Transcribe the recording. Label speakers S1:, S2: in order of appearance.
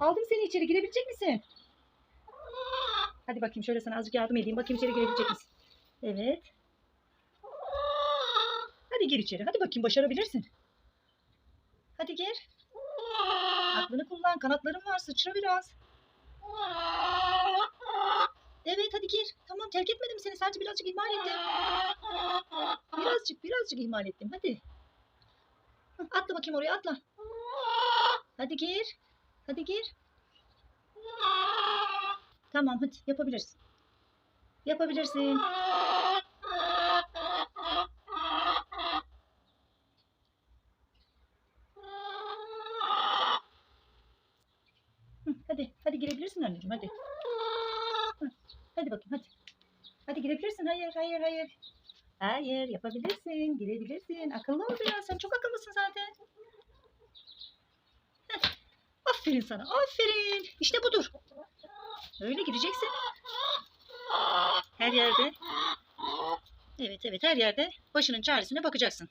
S1: Aldım seni içeri girebilecek misin? Hadi bakayım şöyle sana azıcık yardım edeyim. Bakayım içeri girebilecek misin? Evet. Hadi gir içeri. Hadi bakayım başarabilirsin. Hadi gir. Aklını kullan. Kanatların var. Sıçra biraz. Evet hadi gir. Tamam terk etmedim seni. Sadece birazcık ihmal ettim. Birazcık birazcık ihmal ettim. Hadi. Atla bakayım oraya atla. Hadi gir. Hadi gir. Tamam hadi yapabilirsin. Yapabilirsin. Hadi hadi girebilirsin anneciğim hadi. Hadi bakayım hadi. Hadi girebilirsin. Hayır hayır hayır. Hayır yapabilirsin. Girebilirsin. Akıllı ol biraz. Sen çok akıllısın zaten. Aferin sana. Aferin. İşte budur. Öyle gireceksin. Her yerde. Evet evet her yerde başının çaresine bakacaksın.